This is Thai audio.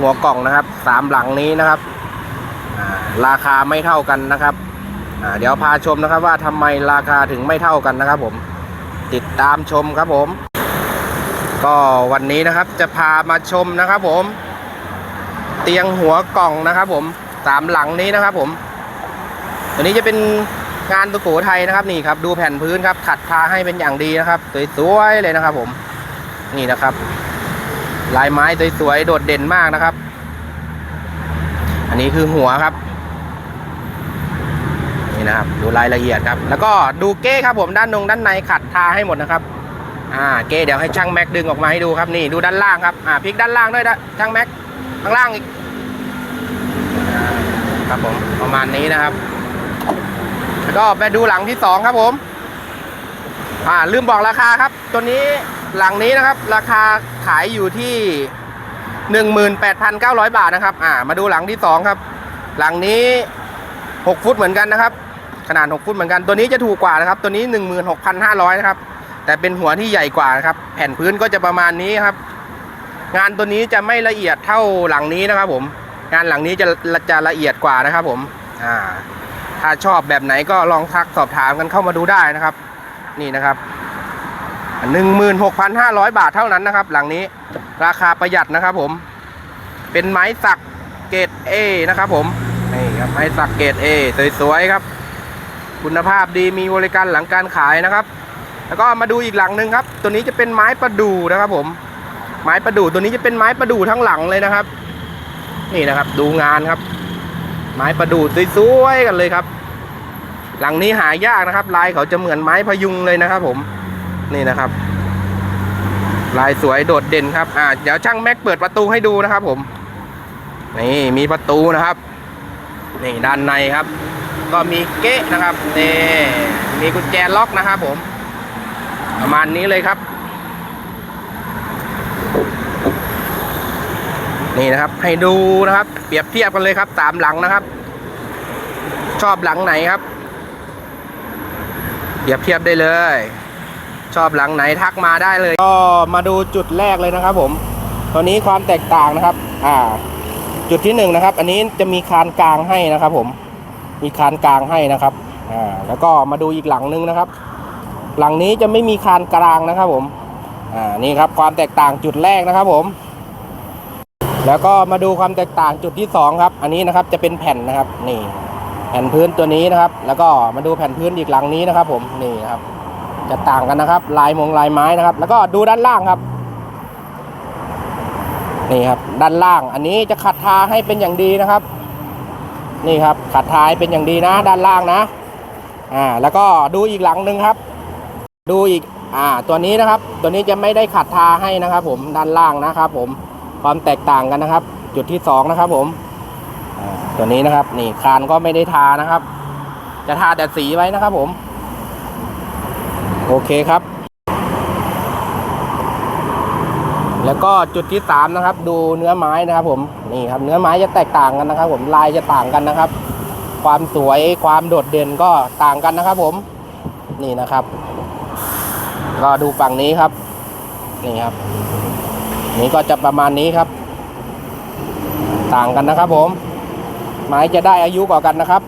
หัวกล่องนะครับสามหลังนี้นะครับราคาไม่เท่ากันนะครับเดี๋ยวพาชมนะครับว่าทำไมราคาถึงไม่เท่ากันนะครับ ผมติดตามชมครับผม ก็วันนี้นะครับจะพามาชมนะครับผม เตียงหัวกล่องนะครับ ผมสามหลังนี้นะครับ ผม ตัวนี้จะเป็นงานตุโขทัยนะครับนี่ครับ ดูแผ่นพื้นครับขัดทาให้เป็นอย่างดีนะครับสวยๆเลยนะครับ ผมนี่นะครับ ลายไม้สวยๆโดดเด่นมากนะครับ อันนี้คือหัวครับ นี่นะครับ ดูรายละเอียดครับ แล้วก็ดูเก้ครับผมด้านนงด้านในขัดทาให้หมดนะครับ อ่าเก้เดี๋ยวให้ช่างแม็กดึงออกมาให้ดูครับนี่ดูด้านล่างครับอ่าพลิกด้านล่างด้วยนะช่างแม็กข้างล่างอีกครับผมประมาณนี้นะครับ แล้วก็ไปดูหลังที่สองครับผม อ่าลืมบอกราคาครับ ตัวนี้ หลังนี้นะครับ ราคาขายอยู่ที่ 18,900 บาทนะครับ อ่า มาดูหลังที่สองครับ หลังนี้ 6 ฟุตเหมือนกันนะครับ ขนาด 6 ฟุตเหมือนกัน ตัวนี้จะถูกกว่านะครับ ตัวนี้ 16,500 นะครับ แต่เป็นหัวที่ใหญ่กว่านะครับ แผ่นพื้นก็จะประมาณนี้ครับ งานตัวนี้จะไม่ละเอียดเท่าหลังนี้นะครับ ผม งานหลังนี้จะจะละเอียดกว่านะครับ ผม อ่า ถ้าชอบแบบไหนก็ลองทักสอบถามกันเข้ามาดูได้นะครับ นี่นะครับ 16,500 บาทเท่านั้นนะครับ หลังนี้ราคาประหยัดนะครับผม เป็นไม้สักเกรด A นะครับผม นี่ครับไม้สักเกรด A สวยๆครับ คุณภาพดีมีบริการหลังการขายนะครับ แล้วก็มาดูอีกหลังหนึ่งครับ ตัวนี้จะเป็นไม้ประดู่นะครับผม ไม้ประดู่ตัวนี้จะเป็นไม้ประดู่ทั้งหลังเลยนะครับ นี่นะครับ ดูงานครับ ไม้ประดู่สวยๆกันเลยครับ หลังนี้หายากนะครับ ลายเขาจะเหมือนไม้พยุงเลยนะครับผม นี่นะครับ ลายสวยโดดเด่นครับ อ่า เดี๋ยวช่างแม็กเปิดประตูให้ดูนะครับ ผม นี่มีประตูนะครับ นี่ด้านในครับ ก็มีเก๊ะนะครับนี่มีกุญแจล็อกนะครับ ผม ประมาณนี้เลยครับ นี่นะครับ ให้ดูนะครับ เปรียบเทียบกันเลยครับสามหลังนะครับ ชอบหลังไหนครับเปรียบเทียบได้เลย ชอบหลังไหนทักมาได้เลย ก็มาดูจุดแรกเลยนะครับ ผมตัวนี้ความแตกต่างนะครับ อ่า จุดที่หนึ่งนะครับ อันนี้จะมีคานกลางให้นะครับ ผม มีคานกลางให้นะครับ อ่า แล้วก็มาดูอีกหลังนึงนะครับ หลังนี้จะไม่มีคานกลางนะครับ ผม อ่า นี่ครับ ความแตกต่างจุดแรกนะครับ ผม แล้วก็มาดูความแตกต่างจุดที่สองครับ อันนี้นะครับจะเป็นแผ่นนะครับ นี่ แผ่นพื้นตัวนี้นะครับ แล้วก็มาดูแผ่นพื้นอีกหลังนี้นะครับ ผม นี่ครับ จะต่างกันนะครับ ลายมงลายไม้นะครับ แล้วก็ดูด้านล่างครับ นี่ครับ ด้านล่าง อันนี้จะขัดทาให้เป็นอย่างดีนะครับ นี่ครับ ขัดทาให้เป็นอย่างดีนะ ด้านล่างนะ อ่า แล้วก็ดูอีกหลังหนึ่งครับ ดูอีก อ่า ตัวนี้นะครับ ตัวนี้จะไม่ได้ขัดทาให้นะครับ ผม ด้านล่างนะครับ ผม ความแตกต่างกันนะครับ จุดที่สองนะครับ ผม ตัวนี้นะครับ นี่คานก็ไม่ได้ทานะครับ จะทาแต่สีไว้นะครับ ผม โอเคครับ แล้วก็จุดที่สามนะครับ ดูเนื้อไม้นะครับ ผมนี่ครับ เนื้อไม้จะแตกต่างกันนะครับ ผมลายจะต่างกันนะครับ ความสวยความโดดเด่นก็ต่างกันนะครับ ผมนี่นะครับ ก็ดูฝั่งนี้ครับนี่ครับ นี่ก็จะประมาณนี้ครับ ต่างกันนะครับ ผม ไม้จะได้อายุกว่ากันนะครับ